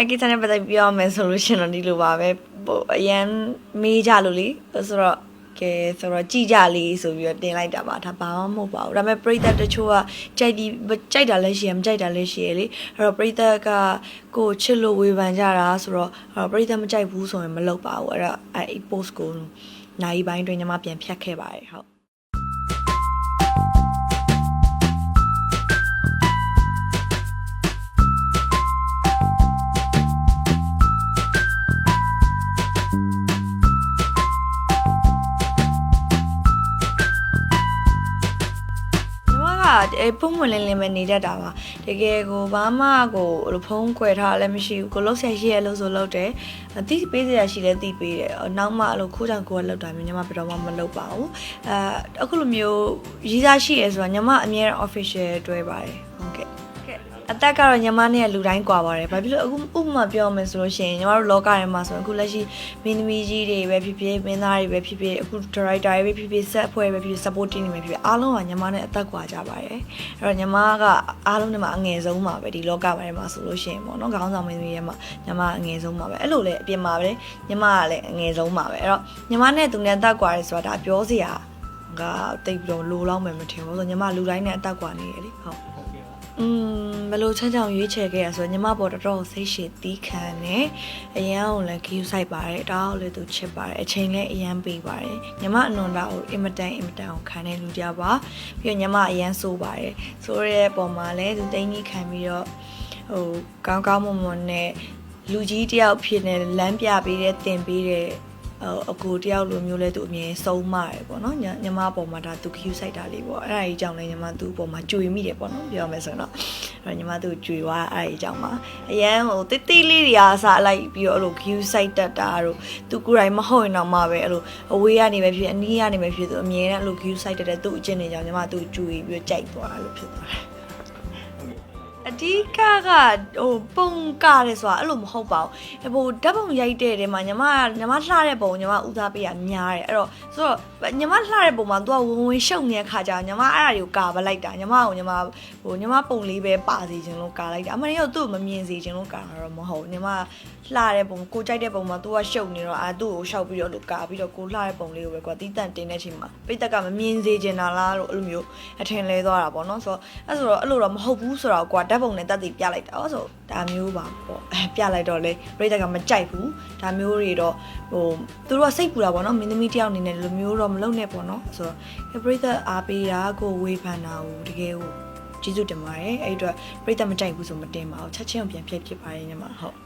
အဲ့ကိစ္စနဲ့ပတ်သက်ပြီးပြောရမယ်ဆိုလို့ရှရင်တော့ဒီလိုပါပဲဟိုအရန်မေးကြလို့လေဆိုတော့ကဲဆိုတော့ကြည်ကြလေးဆိုပြီးတော့တင်လိုက်တာပါဒါဘာမှမဟုတ်ပါဘူးဒါပေမဲ့ပရိသတ်တချို့ကကြိုက်ဒီကြိုက်တာလည်းရှိရမကြိုက်တာလည်းရှိရလေအဲ့တော့ပရိသတ်ကကိုယ်ချစ်လို့ဝေဖန်ကြတာဆိုတော့အဲ့တော့ပရိသတ်မကြိုက်ဘူးဆိုရင်မလုပ်ပါဘူးအဲ့တော့အဲ့ဒီ post ကိုနိုင်ပိုင်းတွင်ညီမပြန်ဖြတ်ခဲ့ပါတယ်ဟုတ် ညီမကအဲဖုန်းဝင်လင်းလင်းပဲနေတတ်တာပါတကယ်ကိုဘာမှကိုအဲ့လိုဖုန်းခွဲထားလည်းမရှိဘူးကိုလှုပ်ဆက်ရှိရလို့ဆိုလှုပ်တယ်အတိပေးစရာရှိလဲတိပေးတယ်နောက်မှအဲ့လိုခိုးချောင်ကိုကလှုပ်တာမျိုးညီမဘယ်တော့မှမလုပ်ပါဘူးအဲအခုလိုမျိုးရည်စားရှိရဆိုတာညီမအမြဲတမ်း official တွဲပါတယ်ဟုတ်ကဲ့ အသက်ကတော့ညီမနဲ့လူတိုင်းကွာပါတယ်။ဘာဖြစ်လို့အခုဥပမာပြောမယ်ဆိုလို့ရှိရင်ညီမတို့လောကထဲမှာဆိုရင်အခုလက်ရှိမင်းသမီးကြီးတွေပဲဖြစ်ဖြစ်မင်းသားတွေပဲဖြစ်ဖြစ်အခု director တွေပဲဖြစ်ဖြစ် set အဖွဲ့ပဲဖြစ်ဖြစ် supporting တွေပဲဖြစ်ဖြစ်အားလုံးကညီမနဲ့အသက်ကွာကြပါတယ်။အဲ့တော့ညီမကအားလုံးနဲ့မှအငယ်ဆုံးပါပဲဒီလောကထဲမှာဆိုလို့ရှိရင်ပေါ့နော်ခေါင်းဆောင်မင်းသမီးတွေမှာညီမအငယ်ဆုံးပါပဲ။အဲ့လိုလေအပြင်မှာပဲညီမကလည်းအငယ်ဆုံးပါပဲ။အဲ့တော့ညီမနဲ့သူနဲ့အသက်ကွာရဲဆိုတာဒါပြောစရာကတိတ်ပြီးတော့လိုလောက်မယ်မထင်ဘူးဆိုတော့ညီမလူတိုင်းနဲ့အသက်ကွာနေရလေဟုတ် อืมဘယ်လိုချမ်းချောင်ရွေးချယ်ခဲ့ရဆိုတော့ညီမပေါ်တော်တော်စိတ်ရှည်တီးခံနေအရန်ကိုလည်း queue ဆိုင်ပါတယ်တောင်းလည်းသူချစ်ပါတယ်အချိန်လည်းအရန်ပေးပါတယ်ညီမအနွန်တာကိုအင်မတန်အင်မတန်ကိုခံနေလူကြပါပြီးတော့ညီမအရန်ဆိုးပါတယ်ဆိုရတဲ့ပုံမှာလည်းသူတိန်ကြီးခံပြီးတော့ဟိုကောင်းကောင်းမွန်မွန်နဲ့လူကြီးတယောက်ဖြစ်နေလမ်းပြပေးတဲ့တင်ပေးတဲ့ဟို အကူတယောက်လိုမျိုးလဲသူအမြင်ဆုံးမတယ်ပေါ့နော်ညညီမအပေါ်မှာဒါသူ queue ဆိုင်တာလေးပေါ့အဲ့ဒါကြီးကြောင့်လဲညီမသူ့အပေါ်မှာကြွေမိတယ်ပေါ့နော်ပြောမယ်ဆိုရင်တော့အဲ့တော့ညီမသူ့ကြွေသွားအဲ့ဒါကြီးကြောင့်ပါအရန်ဟိုတိတိလေးတွေအားစားလိုက်ပြီးတော့အဲ့လို queue ဆိုင်တတ်တာတို့သူကိုယ်တိုင်မဟုတ်ရင်တော့မှပဲအဲ့လိုအဝေးကနေပဲဖြစ်အနီးကနေပဲဖြစ်သူအမြင်နဲ့အဲ့လို queue ဆိုင်တတ်တဲ့သူ့အကျင့်တွေကြောင့်ညီမသူ့ကြွေပြီးတော့ကြိုက်သွားလို့ဖြစ်သွားတယ် အဓိကကဟိုပုံကတယ်ဆိုတာအဲ့လိုမဟုတ်ပါဘူးဟိုဓာတ်ပုံရိုက်တဲ့တဲမှာညီမညီမလှတဲ့ပုံညီမဦးစားပေးရများတယ်အဲ့တော့ဆိုတော့ညီမလှတဲ့ပုံမှာ तू ကဝင်ဝင်ရှုပ်နေတဲ့ခါကျညီမအဲ့အရာတွေကိုကာပလိုက်တာညီမကိုညီမဟိုညီမပုံလေးပဲပါစီခြင်းလို့ကာလိုက်တာအမှန်တကယ်တော့သူ့ကိုမမြင်စီခြင်းလို့ကာတာတော့မဟုတ်ညီမလှတဲ့ပုံကိုကြိုက်တဲ့ပုံမှာ तू ကရှုပ်နေတော့အာသူ့ကိုရှောက်ပြီးတော့လို့ကာပြီးတော့ကိုလှတဲ့ပုံလေးကိုပဲကွာတီးတန့်တင်တဲ့အချိန်မှာပိတ်သက်ကမမြင်စေချင်တာလားလို့အဲ့လိုမျိုးအထင်လဲသွားတာပေါ့နော်ဆိုတော့အဲ့ဆိုတော့အဲ့လိုတော့မဟုတ်ဘူးဆိုတော့ကွာဓာတ်ပုံနဲ့တက်တည်ပြလိုက်တာဟောဆိုဒါမျိုးပါပေါ့အဲပြလိုက်တော့လေပိတ်သက်ကမကြိုက်ဘူးဒါမျိုးတွေတော့ဟိုသူတို့ကစိတ်ပူတာပေါ့နော်မင်းသမီးတယောက်အနေနဲ့ဒီလိုမျိုးတော့မလုပ်နဲ့ပေါ့နော်ဆိုတော့ပိတ်သက်အားပေးတာကိုဝေဖန်တာကိုတကယ်ကိုကျေးဇူးတင်ပါတယ်အဲ့အတွက်ပိတ်သက်မကြိုက်ဘူးဆိုမတင်ပါဘူးချက်ချင်းပြန်ဖြစ်ဖြစ်ပါတယ်ညီမဟုတ်